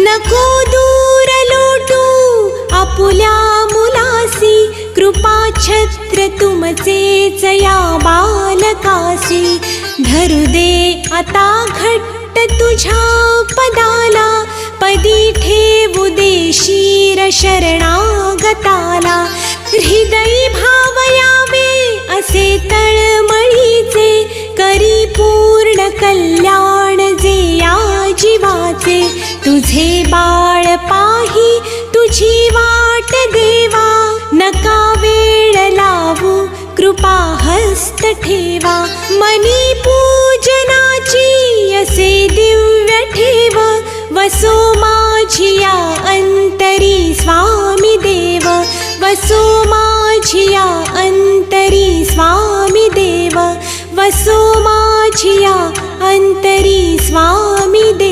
नको दूर लोटू आपुल्या मुलासी कृपा छत्र तुमचे जया बालकासी धरू दे आता घट्ट तुझ्या पदाला. पदी ठेवू दे शिर शरणागताला. हृदयी भा जीवाचे तुझे बाळ पाही तुझी वाट देवा. नका वेळ लावू कृपा हस्त ठेवा. मनी पूजनाची असे दिव्य ठेव. वसो माझिया अंतरी स्वामी देव. वसो माझिया अंतरी स्वामी देव. वसो माझिया अंतरी स्वामी देव.